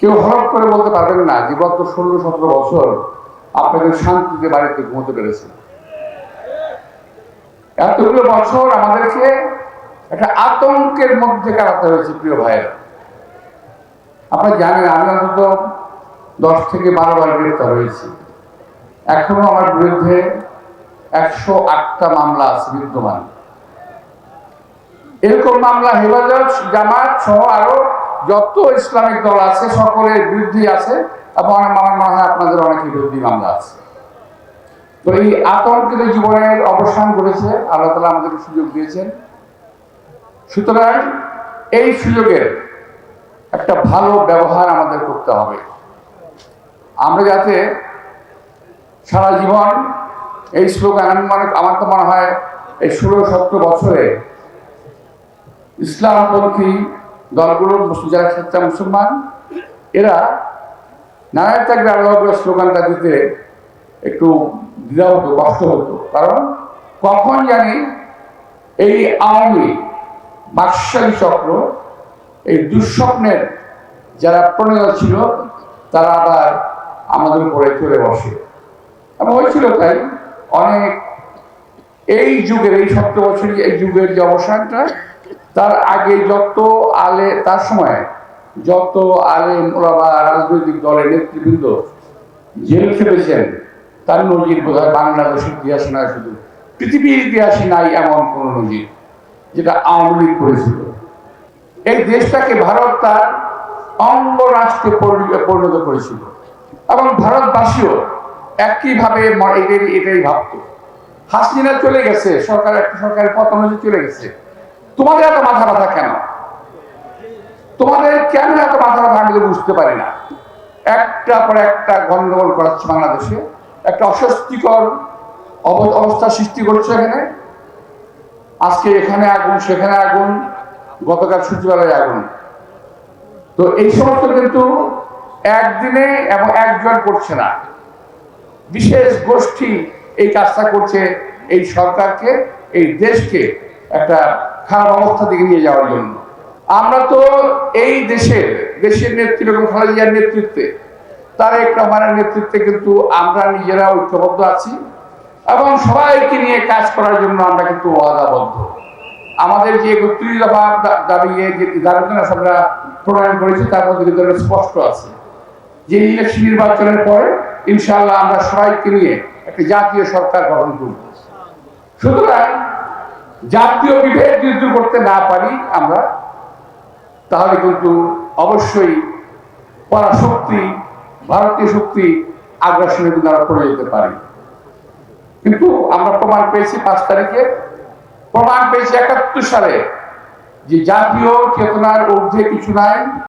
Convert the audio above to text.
কেউ হঠাৎ করে বলতে পারবেন না যে গত ষোলো সতেরো বছর আপনাদের শান্তিতে বাড়িতে ঘুমোতে পেরেছেন। এতগুলো বছর আমাদেরকে একটা আতঙ্কের মধ্যে কাটাতে হয়েছে প্রিয় ভাইয়েরা। আপনারা জানেন, আমি অন্তত দশ থেকে বারো বার গ্রেফতার হয়েছি। এখনও আমার বিরুদ্ধে একশো আটটা মামলা আছে বিদ্যমান। এরকম মামলা হেফাজত জামাত সহ আরও যত ইসলামিক দল আছে, সকলের বিরুদ্ধে আছে, এবং আমার মনে হয় আপনাদের অনেকের বিরুদ্ধে মামলা আছে। তো এই আতঙ্কিত জীবনের অবসান ঘটেছে, আল্লাহ তালা আমাদেরকে সুযোগ দিয়েছেন। সুতরাং এই সুযোগের একটা ভালো ব্যবহার আমাদের করতে হবে। আমরা যাতে সারা জীবন এই স্লোগান, আমি মনে, আমার তো মনে হয় এই ষোলো সতেরো বছরে ইসলামপন্থী দলগুলো মুসলিম যারা সচ্চা মুসলমান। এরা নারায়ণ থাকবে আল্লাহ স্লোগানটা দিতে একটু দ্বিধা হতো, কষ্ট হতো। কারণ কখন জানি এই আওয়ামী বাকশালী চক্র, এই দুঃস্বপ্নের যারা প্রণেতা ছিল, তারা আবার আমাদের উপরে চলে বসে। এবং হয়েছিল তাই অনেক এই যুগের, এই সত্তর বছর এই যুগের যে অবসানটা তার আগে যত আলে, তার সময় যত আলে ওলামা রাজনৈতিক দলের নেতৃবৃন্দ জেল খেটেছেন তার নজির বোধ হয় বাংলাদেশের ইতিহাস নয় শুধু। পৃথিবীর ইতিহাসে নাই এমন কোন নজির, যেটা আওয়ামী লীগ করেছিল। এই দেশটাকে ভারত তার অঙ্গরাষ্ট্রে পরি- পরিণত করেছিল। এবং ভারতবাসীও একইভাবে এটাই এটাই ভাবত। হাসিনা চলে গেছে, সরকার একটা সরকারের পতন চলে গেছে। তোমাদের এত মাথা ব্যথা কেন? তোমাদের কেন এত মাথা ব্যথা আমি বুঝতে পারি না। একটা পর একটা গন্ডগোল করাচ্ছে বাংলাদেশে, একটা অস্বস্তিকর অবস্থা সৃষ্টি করছে এখানে। আজকে এখানে আগুন, সেখানে আগুন, গতকাল সূর্যবেলায় আগুন। তো এই সমস্ত কিন্তু একদিনে এবং একজন করছে না। বিশেষ গোষ্ঠী এই কাজটা করছে এই সরকারকে, এই দেশকে একটা খারাপ অবস্থা দিকে নিয়ে যাওয়ার জন্য। আমরা তো এই দেশের দেশের নেতৃত্ব এবং খালেদা জিয়ার নেতৃত্বে, তারেক রহমানের নেতৃত্বে কিন্তু আমরা নিজেরা ঐক্যবদ্ধ আছি এবং সবাইকে নিয়ে কাজ করার জন্য আমরা কিন্তু ওয়াদাবদ্ধ। আমাদের যে একত্রিশ দফা দাবি আমরা প্রণয়ন করেছি, তার মধ্যে কিন্তু স্পষ্ট আছে। যে ইলেকশন নির্বাচনের পরে ইনশাআল্লাহ আমরা সবাইকে নিয়ে একটা জাতীয় সরকার গঠন করব। সুতরাং জাতীয় বিভেদ যদি করতে না পারি আমরা, তাহলে কিন্তু অবশ্যই পরাশক্তি, ভারতীয় শক্তি আগ্রাসনে কিন্তু আমরা পড়ে যেতে পারি। কিন্তু আমরা প্রমাণ পেয়েছি পাঁচ তারিখে। প্রমাণ পেয়েছি একাত্তর সালে যে জাতীয় চেতনার ঊর্ধ্বে কিছু নাই